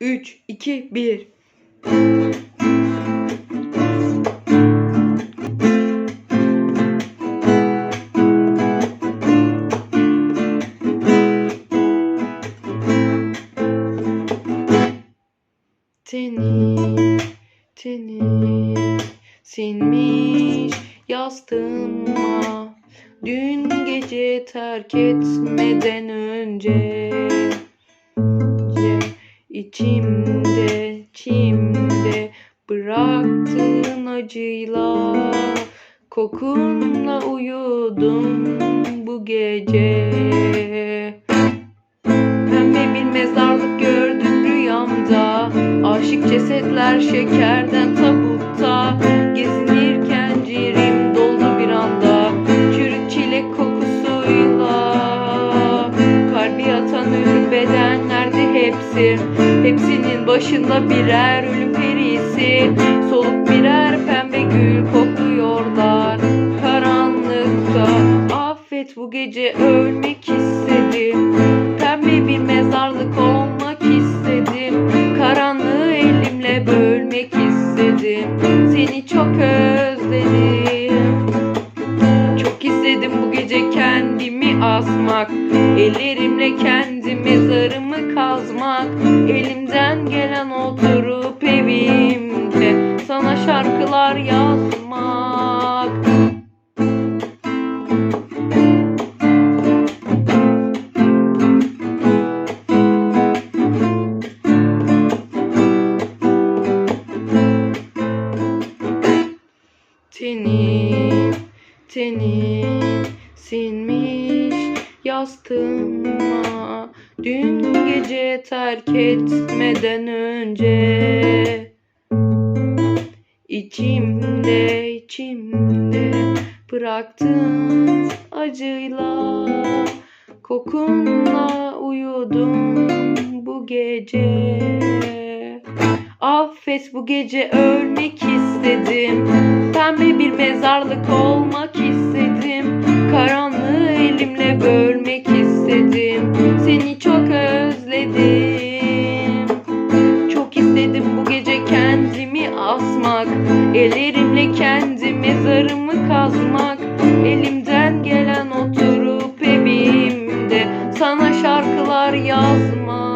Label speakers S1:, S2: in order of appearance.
S1: 3, 2, 1. Teni, teni sinmiş yastığıma Dün gece terk etmeden önce Ce- içimde, içimde bıraktığın acıyla Kokunla uyudum bu gece. Pembe bir mezarlık gördüm rüyamda. Aşık cesetler şekerden tabutta. Gezinirken ciğerim doldu bir anda. Çürük çilek kokusuyla. Kalbi atan ölü bedenlerdi hepsi başında birer ölüm perisi Soluk birer pembe gül kokluyorlar Karanlıkta. Affet bu gece ölmek istedim Pembe bir mezarlık olmak istedim. Karanlığı elimle bölmek istedim Seni çok özledim. Çok istedim bu gece kendimi asmak Ellerimle kendi mezarımı kazmak Elimden gelen oturup evimde Sana şarkılar yazmak. Teni, teni sinmiş yastığıma. Dün gece terk etmeden önce İçimde, içimde bıraktığın acıyla Kokunla uyudum bu gece. Affet bu gece ölmek istedim. Pembe bir mezarlık olmak istedim. Karanlığı Sesimle bölmek istedim. Seni çok özledim. Çok istedim bu gece kendimi asmak. Ellerimle kendi mezarımı kazmak. Elimden gelen oturup evimde Sana şarkılar yazmak.